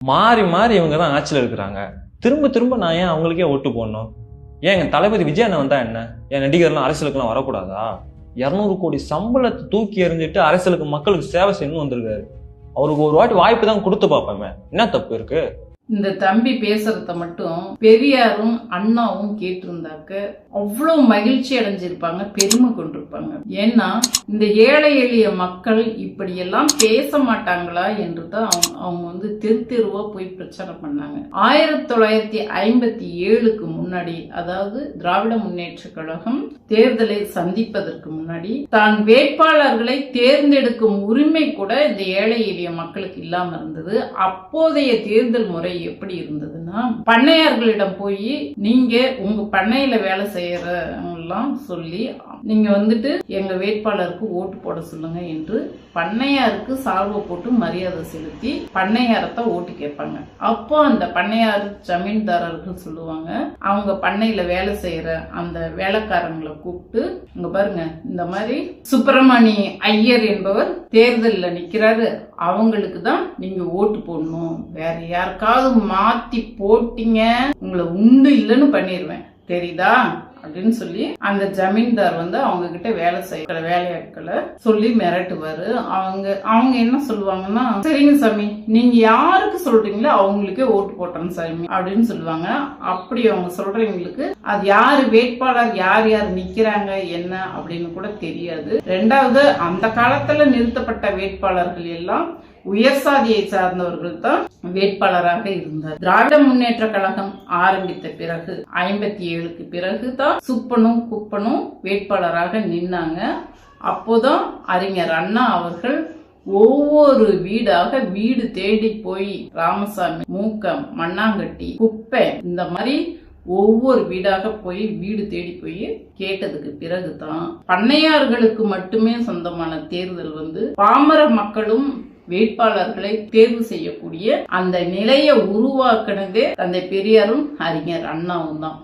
மாறி மாறி இவங்க தான் ஆட்சியில் இருக்கிறாங்க. திரும்ப திரும்ப நான் ஏன் அவங்களுக்கே ஓட்டு போடணும்? ஏன் எங்க தளபதி விஜய் அண்ணன் வந்தா என்ன? என் நடிகர்லாம் அரசியலுக்குலாம் வரக்கூடாதா? இரநூறு கோடி சம்பளத்தை தூக்கி எறிஞ்சிட்டு அரசியலுக்கு மக்களுக்கு சேவை செய்யணும்னு வந்திருக்காரு. அவருக்கு ஒரு வாட்டி வாய்ப்பு தான் கொடுத்து பார்ப்போமே. என்ன தப்பு இருக்குது இந்த தம்பி பேசுறத மட்டும் பெரியாரும் அண்ணாவும் கேட்டிருந்தாக்க அவ்வளவு மகிழ்ச்சி அடைஞ்சிருப்பாங்க பெருமை கொண்டிருப்பாங்க. ஏன்னா இந்த ஏழை எளிய மக்கள் இப்படியெல்லாம் பேச மாட்டாங்களா என்று தான் அவங்க அவங்க வந்து தெரு தெருவா போய் பிரச்சனை பண்ணாங்க. ஆயிரத்தி தொள்ளாயிரத்தி ஐம்பத்தி ஏழுக்கு முன்னாடி அதாவது திராவிட முன்னேற்ற கழகம் தேர்தலை சந்திப்பதற்கு முன்னாடி தான் வேட்பாளர்களை தேர்ந்தெடுக்கும் உரிமை கூட இந்த ஏழை எளிய மக்களுக்கு இல்லாம இருந்தது. அப்போதைய தேர்தல் முறை எப்படி இருந்ததுன்னா பண்ணையார்களிடம் போய் நீங்க உங்க பண்ணையில வேலை செய்யற செய்யறவங்கலாம் சொல்லி நீங்க வந்துட்டு எங்க வேட்பாளருக்கு ஓட்டு போட சொல்லுங்க என்று பண்ணையாருக்கு சால்வை போட்டு மரியாதை செலுத்தி பண்ணையாரத்தை ஓட்டு கேட்பாங்க. அப்போ அந்த பண்ணையார் ஜமீன்தாரர்கள் சொல்லுவாங்க அவங்க பண்ணையில வேலை செய்யற அந்த வேலைக்காரங்களை கூப்பிட்டு இங்க பாருங்க இந்த மாதிரி சுப்பிரமணி ஐயர் என்பவர் தேர்தலில் நிக்கிறாரு. அவங்களுக்கு தான் நீங்க ஓட்டு போடணும். வேற யாருக்காவது மாத்தி போட்டீங்க. உங்களை உண்டு இல்லைன்னு பண்ணிடுவேன் தெரியுதா? அப்படின்னு சொல்லி அந்த ஜமீன்தார் வந்து அவங்க கிட்ட வேலை செய்யற வேலையாட்களை சொல்லி மிரட்டுவாரு. அவங்க அவங்க என்ன சொல்லுவாங்கன்னா சரிங்க சாமி நீங்க யாருக்கு சொல்றீங்களோ அவங்களுக்கே ஓட்டு போட்டோம் சாமி அப்படின்னு சொல்லுவாங்க. அப்படி அவங்க சொல்றவங்களுக்கு அது யாரு வேட்பாளர் யார் யார் நிக்கிறாங்க என்ன? அப்படின்னு கூட தெரியாது. ரெண்டாவது அந்த காலத்துல நிறுத்தப்பட்ட வேட்பாளர்கள் எல்லாம் உயர் சாதியை சார்ந்தவர்கள் தான் வேட்பாளராக இருந்தார். திராவிட முன்னேற்ற கழகம் ஆரம்பித்த பிறகு ஐம்பத்தி ஏழுக்கு பிறகு தான் சுப்பனும் குப்பனும் வேட்பாளராக நின்னாங்க. அப்போதான் அறிஞர் அண்ணா அவர்கள் ஒவ்வொரு வீடாக வீடு தேடி போய் ராமசாமி மூக்கம் மண்ணாங்கட்டி குப்பை இந்த மாதிரி ஒவ்வொரு வீடாக போய் வீடு தேடி போய் கேட்டதுக்கு பிறகுதான் பண்ணையார்களுக்கு மட்டுமே சொந்தமான தேர்தல் வந்து பாமர மக்களும் வேட்பாளர்களை தேர்வு செய்யக்கூடிய அந்த நிலையை உருவாக்குனதே தந்தை பெரியாரும் அறிஞர் அண்ணாவும் தான்